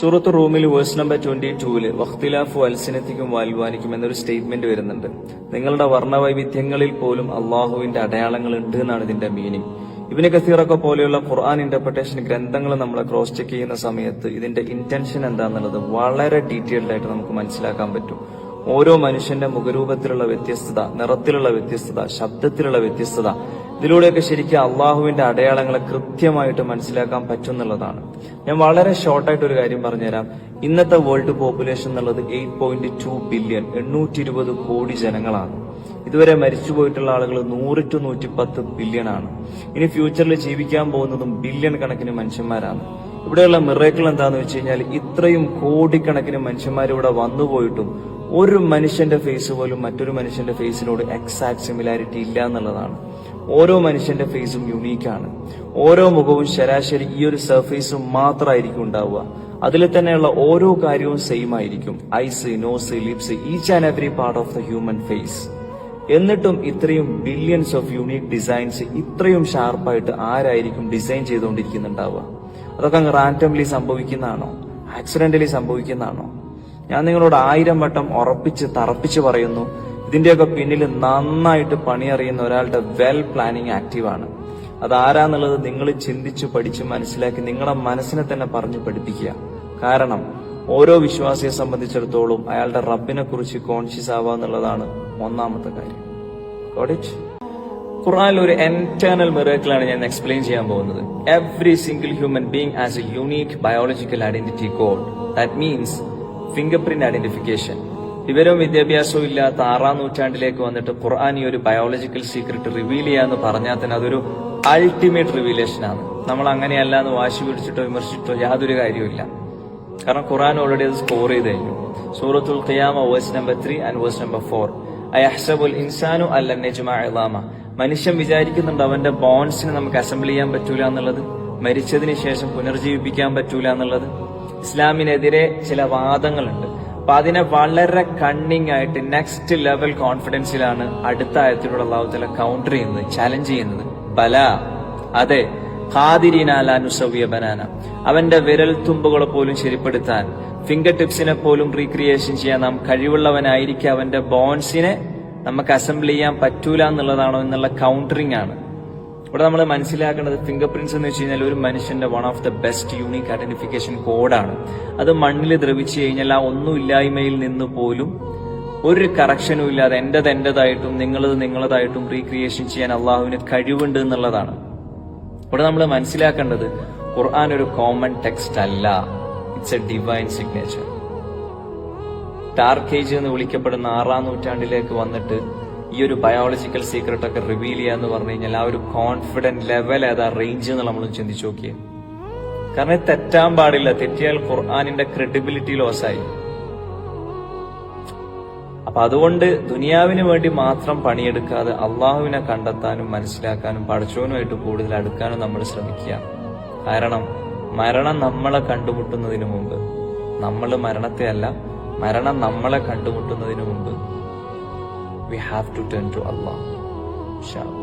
സൂറത്ത് റൂമിൽ verse number twenty ടൂവിൽ വഖ്തിലാഫു അൽസിനത്തിക്കും വാൽവാനിക്കും എന്നൊരു സ്റ്റേറ്റ്മെന്റ് വരുന്നുണ്ട്. നിങ്ങളുടെ വർണവൈവിധ്യങ്ങളിൽ പോലും അള്ളാഹുവിന്റെ അടയാളങ്ങൾ ഉണ്ട് എന്നാണ് ഇതിന്റെ മീനിങ് ഇബിന് കസീറൊക്കെ പോലെയുള്ള ഖുർആൻ ഇന്റർപ്രിട്ടേഷൻ ഗ്രന്ഥങ്ങൾ നമ്മൾ ക്രോസ് ചെക്ക് ചെയ്യുന്ന സമയത്ത് ഇതിന്റെ ഇന്റൻഷൻ എന്താണെന്നുള്ളത് വളരെ ഡീറ്റെയിൽഡ് ആയിട്ട് നമുക്ക് മനസ്സിലാക്കാൻ പറ്റും. ഓരോ മനുഷ്യന്റെ മുഖരൂപത്തിലുള്ള വ്യത്യസ്തത നിറത്തിലുള്ള വ്യത്യസ്തത ശബ്ദത്തിലുള്ള വ്യത്യസ്തത ഇതിലൂടെയൊക്കെ ശരിക്കും അള്ളാഹുവിന്റെ അടയാളങ്ങളെ കൃത്യമായിട്ട് മനസ്സിലാക്കാൻ പറ്റുന്നുള്ളതാണ് ഞാൻ വളരെ ഷോർട്ടായിട്ട് ഒരു കാര്യം പറഞ്ഞുതരാം. ഇന്നത്തെ വേൾഡ് പോപ്പുലേഷൻ എന്നുള്ളത് എയ്റ്റ് പോയിന്റ് ടു ബില്യൺ എണ്ണൂറ്റി ഇരുപത് കോടി ജനങ്ങളാണ്. ഇതുവരെ മരിച്ചുപോയിട്ടുള്ള ആളുകൾ നൂറ് ടു നൂറ്റി പത്ത് ബില്യൺ ആണ്. ഇനി ഫ്യൂച്ചറിൽ ജീവിക്കാൻ പോകുന്നതും ബില്യൺ കണക്കിന് മനുഷ്യന്മാരാണ്. ഇവിടെയുള്ള മിറേക്കിൾ എന്താന്ന് വെച്ച് കഴിഞ്ഞാൽ ഇത്രയും കോടിക്കണക്കിന് മനുഷ്യന്മാർ ഇവിടെ വന്നുപോയിട്ടും ഒരു മനുഷ്യന്റെ ഫേസ് പോലും മറ്റൊരു മനുഷ്യന്റെ ഫേസിനോട് എക്സാക്ട് സിമിലാരിറ്റി ഇല്ല എന്നുള്ളതാണ്. ഓരോ മനുഷ്യന്റെ ഫേസും യുണീക്കാണ് ഓരോ മുഖവും ശരാശരി ഈ ഒരു സർഫേസും മാത്രമായിരിക്കും ഉണ്ടാവുക. അതിൽ തന്നെയുള്ള ഓരോ കാര്യവും സെയിം ആയിരിക്കും. Eyes nose lips each and every part of the human face എന്നിട്ടും ഇത്രയും ബില്യൺസ് ഓഫ് യൂണീക് ഡിസൈൻസ് ഇത്രയും ഷാർപ്പായിട്ട് ആരായിരിക്കും ഡിസൈൻ ചെയ്തുകൊണ്ടിരിക്കുന്നുണ്ടാവുക. അതൊക്കെ അങ്ങ് റാൻഡംലി സംഭവിക്കുന്നതാണോ? ആക്സിഡന്റലി സംഭവിക്കുന്നതാണോ? ഞാൻ നിങ്ങളോട് ആയിരം വട്ടം ഉറപ്പിച്ച് തറപ്പിച്ച് പറയുന്നു ഇതിന്റെയൊക്കെ പിന്നിൽ നന്നായിട്ട് പണിയറിയുന്ന ഒരാളുടെ വെൽ പ്ലാനിങ് ആക്റ്റീവാണ് അതാരാന്നുള്ളത് നിങ്ങൾ ചിന്തിച്ച് പഠിച്ച് മനസ്സിലാക്കി നിങ്ങളുടെ മനസ്സിനെ തന്നെ പറഞ്ഞു പഠിപ്പിക്കുക. കാരണം ഓരോ വിശ്വാസിയെ സംബന്ധിച്ചിടത്തോളം അയാളുടെ റബ്ബിനെ കുറിച്ച് കോൺഷ്യസ് ആവുക എന്നുള്ളതാണ് ഒന്നാമത്തെ കാര്യം? ഖുറാനിൽ ഒരു എന്റേണൽ മിറേക്കിളാണ് ഞാൻ എക്സ്പ്ലെയിൻ ചെയ്യാൻ പോകുന്നത്. Every single human being as a unique biological identity code that means finger print identification വിവരവും വിദ്യാഭ്യാസവും ഇല്ലാത്ത ആറാം നൂറ്റാണ്ടിലേക്ക് വന്നിട്ട് ഖുർആൻ ഈ ഒരു ബയോളജിക്കൽ സീക്രട്ട് റിവീൽ ചെയ്യാന്ന് പറഞ്ഞാൽ തന്നെ അതൊരു അൾട്ടിമേറ്റ് റിവീലേഷൻ ആണ്. നമ്മൾ അങ്ങനെയല്ല എന്ന് വാശി പിടിച്ചിട്ടോ വിമർശിച്ചിട്ടോ യാതൊരു കാര്യവുമില്ല. കാരണം ഖുർആൻ ഓൾറെഡി അത് സ്കോർ ചെയ്ത് കഴിഞ്ഞു. സൂറത്തുൽ ഖിയാമ verse number three and verse number four അയഹ്സബുൽ ഇൻസാനു അല്ല നെജ്മ ഇളാമ. മനുഷ്യൻ വിചാരിക്കുന്നുണ്ട് അവന്റെ ബോൺസിന് നമുക്ക് അസംബിൾ ചെയ്യാൻ പറ്റൂല എന്നുള്ളത്. മരിച്ചതിന് ശേഷം പുനർജീവിപ്പിക്കാൻ പറ്റൂല എന്നുള്ളത്. ഇസ്ലാമിനെതിരെ ചില വാദങ്ങളുണ്ട്. അപ്പൊ അതിനെ വളരെ കണ്ണിങ് ആയിട്ട് നെക്സ്റ്റ് ലെവൽ കോൺഫിഡൻസിലാണ് അടുത്ത ആയത്തിലൂടെ അള്ളാഹുത്തല കൗണ്ടർ ചെയ്യുന്നത് ചാലഞ്ച് ചെയ്യുന്നത്. ബല അതെ ഹാതിരിനാലുസവ്യ ബനാന. അവന്റെ വിരൽ തുമ്പുകളെ പോലും ശരിപ്പെടുത്താൻ ഫിംഗർ ടിപ്സിനെ പോലും റീക്രിയേഷൻ ചെയ്യാൻ നാം കഴിവുള്ളവനായിരിക്കും അവന്റെ ബോൺസിനെ നമുക്ക് അസംബിൾ ചെയ്യാൻ പറ്റൂല എന്നുള്ളതാണോ എന്നുള്ള കൗണ്ടറിംഗ് ആണ്. ഇവിടെ നമ്മൾ മനസ്സിലാക്കേണ്ടത് ഫിംഗർ പ്രിന്റ്സ് എന്ന് വെച്ച് കഴിഞ്ഞാൽ ഒരു മനുഷ്യന്റെ one of the best unique identification കോഡാണ് അത് മണ്ണിൽ ദ്രവിച്ചു കഴിഞ്ഞാൽ ആ ഒന്നുമില്ലായ്മയിൽ നിന്ന് പോലും ഒരു കറക്ഷനും ഇല്ലാതെ എന്റേത് എന്റേതായിട്ടും നിങ്ങളത് നിങ്ങളതായിട്ടും റീക്രിയേഷൻ ചെയ്യാൻ അള്ളാഹുവിന് കഴിവുണ്ട് എന്നുള്ളതാണ്. ഇവിടെ നമ്മൾ മനസ്സിലാക്കേണ്ടത് ഖുർആൻ ഒരു കോമൺ ടെക്സ്റ്റ് അല്ല. ഇറ്റ്സ് എ ഡിവൈൻ സിഗ്നേച്ചർ ടാർക്കേജ് എന്ന് വിളിക്കപ്പെടുന്ന ആറാം നൂറ്റാണ്ടിലേക്ക് വന്നിട്ട് ഈ ഒരു ബയോളജിക്കൽ സീക്രട്ട് ഒക്കെ റിവീൽ ചെയ്യാന്ന് പറഞ്ഞു കഴിഞ്ഞാൽ ആ ഒരു കോൺഫിഡന്റ് ലെവൽ ഏതാ റേഞ്ച് എന്ന് നമ്മൾ ചിന്തിച്ചു നോക്കിയേ. കാരണം തെറ്റാൻ പാടില്ല. തെറ്റിയാൽ ഖുർആാനിന്റെ ക്രെഡിബിലിറ്റി ലോസായി അപ്പൊ അതുകൊണ്ട് ദുനിയാവിന് വേണ്ടി മാത്രം പണിയെടുക്കാതെ അള്ളാഹുവിനെ കണ്ടെത്താനും മനസ്സിലാക്കാനും പഠിച്ചവനുമായിട്ട് കൂടുതൽ അടുക്കാനും നമ്മൾ ശ്രമിക്കുക. കാരണം മരണം നമ്മളെ കണ്ടുമുട്ടുന്നതിന് മുമ്പ്. നമ്മൾ മരണത്തെ അല്ല മരണം നമ്മളെ കണ്ടുമുട്ടുന്നതിന് മുമ്പ്. we have to turn to Allah. Inshallah.